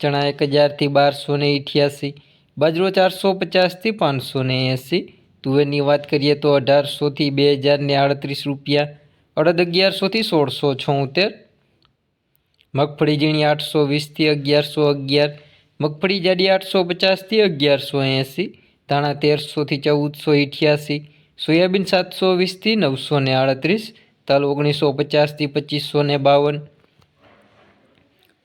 ચણા એક હજારથી બારસો ને અઠ્યાસી બાજરો ચારસો પચાસથી પાંચસો ને એંસી. તુવેરની વાત કરીએ તો અઢારસોથી બે હજાર ને આડત્રીસ રૂપિયા, અડદ અગિયારસોથી સોળસો છોતેર, મગફળી ઝીણી આઠસો વીસથી અગિયારસો અગિયાર, મગફળી જાડી આઠસો પચાસથી અગિયારસો એંસી, ધાણા તેરસોથી ચૌદસો અઠ્યાસી સોયાબીન સાતસો વીસથી નવસો ને આડત્રીસ, તલ ઓગણીસો પચાસથી પચીસો ને બાવન.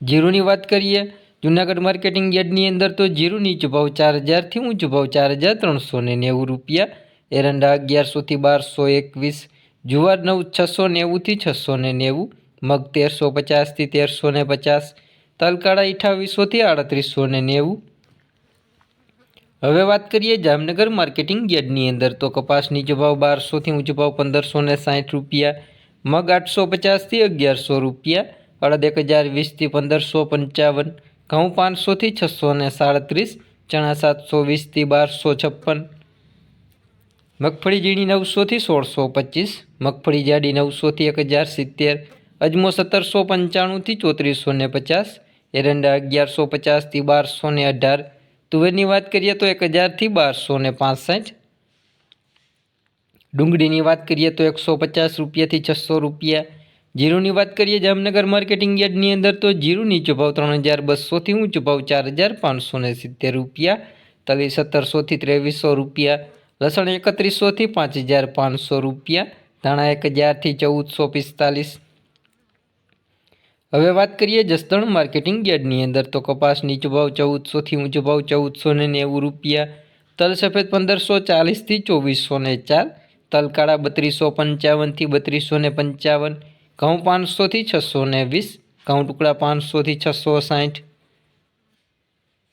જીરુની વાત કરીએ જુનાગઢ માર્કેટિંગ યાર્ડની અંદર તો જીરું નીચો ભાવ ચાર હજારથી ઊંચો ભાવ ચાર હજાર ત્રણસો ને નેવું રૂપિયા. એરંડા અગિયારસોથી બારસો એકવીસ. જુવાર નવ છસો નેવુંથી છસો ને નેવું. મગ તેરસો પચાસથી તેરસો ને પચાસ. તલકાળા અઠાવીસોથી આડત્રીસો ને નેવું. હવે વાત કરીએ જામનગર માર્કેટિંગ યાર્ડની અંદર તો કપાસ નીચો ભાવ બારસોથી ઊંચો ભાવ પંદરસો ને સાઠ રૂપિયા. મગ આઠસો પચાસથી અગિયારસો રૂપિયા. અડદ એક હજાર વીસથી પંદરસો પંચાવન. ઘઉં પાંચસોથી છસો ને સાડત્રીસ, ચણા સાતસો વીસથી બારસો છપ્પન. મગફળી ઝીણી નવસોથી સોળસો પચીસ. મગફળી જાડી નવસોથી એક હજાર સિત્તેર. અજમો સત્તરસો પંચાણુંથી ચોત્રીસો ને પચાસ. એરંડા અગિયારસો પચાસથી બારસો ને અઢાર. તુવેરની વાત કરીએ તો એક હજારથી બારસો ને પાસઠ. ડુંગળીની વાત કરીએ તો એકસો પચાસ રૂપિયાથી છસો રૂપિયા. જીરુની વાત કરીએ જામનગર માર્કેટિંગ યાર્ડની અંદર, તો જીરું નીચો ત્રણ હજાર બસોથી ઊંચો ભાવ ચાર હજાર પાંચસો ને સિત્તેર રૂપિયા, તલી સત્તરસોથી ત્રેવીસો રૂપિયા, લસણ એકત્રીસોથી પાંચ હજાર પાંચસો રૂપિયા, ધાણા એક હજારથી ચૌદસો પિસ્તાલીસ. હવે વાત કરીએ જસદણ માર્કેટિંગ યાર્ડની અંદર, તો કપાસ નીચો ભાવ ચૌદસોથી ઊંચો ભાવ ચૌદસો ને નેવું રૂપિયા, તલ સફેદ પંદરસો ચાલીસથી ચોવીસો ને ચાર તલકાળા બત્રીસો પંચાવનથી બત્રીસો ને પંચાવન ઘઉં પાંચસોથી છસો ને વીસ ઘઉં ટુકડા પાંચસોથી છસો સાઠ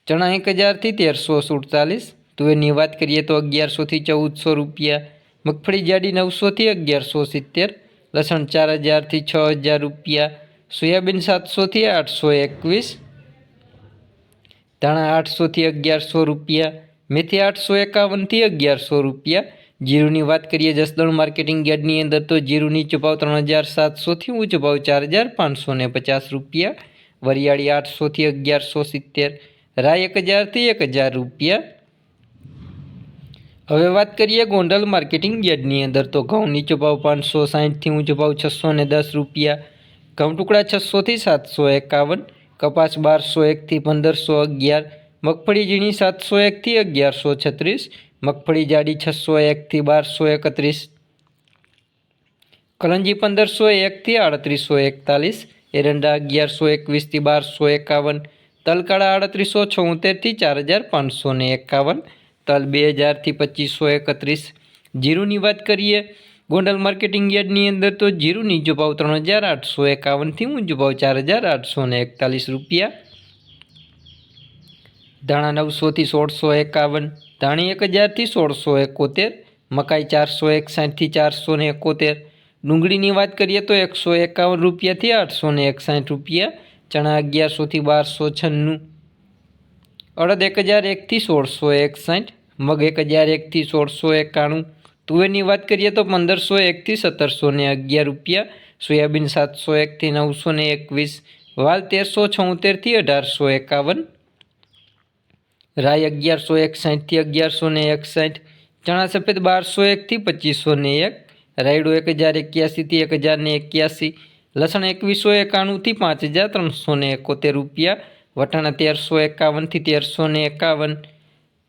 ચણા એક હજારથી તેરસો સુડતાલીસ તુવેરની વાત કરીએ તો અગિયારસોથી ચૌદસો રૂપિયા, મગફળી જાડી નવસોથી અગિયારસો સિત્તેર, લસણ ચાર હજારથી છ હજાર રૂપિયા, સોયાબીન સાતસોથી આઠસો એકવીસ, ધાણા આઠસોથી અગિયારસો રૂપિયા, મેથી આઠસો એકાવનથી અગિયારસો રૂપિયા જીરુની વાત કરીએ જસદણ માર્કેટિંગ યાર્ડની અંદર તો જીરુની નીચો ત્રણ હજાર સાતસોથી ઊંચો ભાવ ચાર હજાર પાંચસો ને પચાસ રૂપિયા, વરિયાળી આઠસોથી અગિયારસો સિત્તેર, રાય એક હજારથી એક હજાર રૂપિયા. હવે વાત કરીએ ગોંડલ માર્કેટિંગ યાર્ડની અંદર તો ઘઉં નીચો પાંચસો સાઠથી ઊંચો ભાવ છસો ને દસ રૂપિયા, ઘઉં ટુકડા છસોથી સાતસો એકાવન, કપાસ બારસો એકથી પંદરસો અગિયાર મગફળી ઝીણી સાતસો એકથી અગિયારસો છત્રીસ મગફળી જાડી છસો એકથી બારસો એકત્રીસ કલંજી પંદરસો એકથી આડત્રીસો એકતાલીસ, એરંડા અગિયારસો એકવીસથી બારસો એકાવન, તલકાળા આડત્રીસો છોતેરથી ચાર હજાર પાંચસો એકાવન, તલ બે હજારથી પચીસો એકત્રીસ. જીરુની વાત કરીએ, ગોંડલ માર્કેટિંગ યાર્ડની અંદર તો જીરુ નીચો ભાવ ત્રણ હજાર આઠસો એકાવનથી ઊંચો ભાવ ચાર હજાર આઠસો એકતાલીસ રૂપિયા ધાણા નવસોથી સોળસો એકાવન, ધાણી એક હજારથી સોળસો એકોતેર, મકાઈ ચારસો એકસાઠથી ચારસો ને એકોતેર. ડુંગળીની વાત કરીએ તો એકસો એકાવન રૂપિયાથી આઠસો ને એકસાઠ રૂપિયા, ચણા અગિયારસોથી બારસો છન્નું. અડદ એક હજાર એકથી સોળસો એકસાઠ, મગ એક હજાર એકથી સોળસો એકાણું. તુવેરની વાત કરીએ તો પંદરસો એકથી સત્તરસો ને અગિયાર રૂપિયા, સોયાબીન સાતસો એકથી નવસો ને એકવીસ, વાલ તેરસો છોતેરથી અઢારસો એકાવન રાય અગિયારસો એકસાઠથી અગિયારસો ને એકસાઠ, ચણા સફેદ બારસો એકથી પચીસો ને એક, રાયડો એક હજાર એક્યાસીથી એક હજાર ને એક્યાસી, લસણ એકવીસો એકાણુંથી પાંચ હજાર ત્રણસો ને એકોતેર રૂપિયા, વટાણા તેરસો એકાવનથી તેરસો ને એકાવન.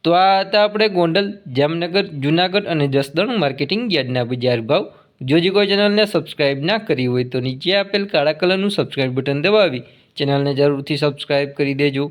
તો આ હતા આપણે ગોંડલ, જામનગર, જુનાગઢ અને જસદણ માર્કેટિંગ યાર્ડના બજાર ભાવ. જો જે કોઈ ચેનલને સબસ્ક્રાઇબ ના કરી હોય તો નીચે આપેલ કાળા કલરનું સબસ્ક્રાઇબ બટન દબાવી, ચેનલને જરૂરથી સબસ્ક્રાઇબ કરી દેજો.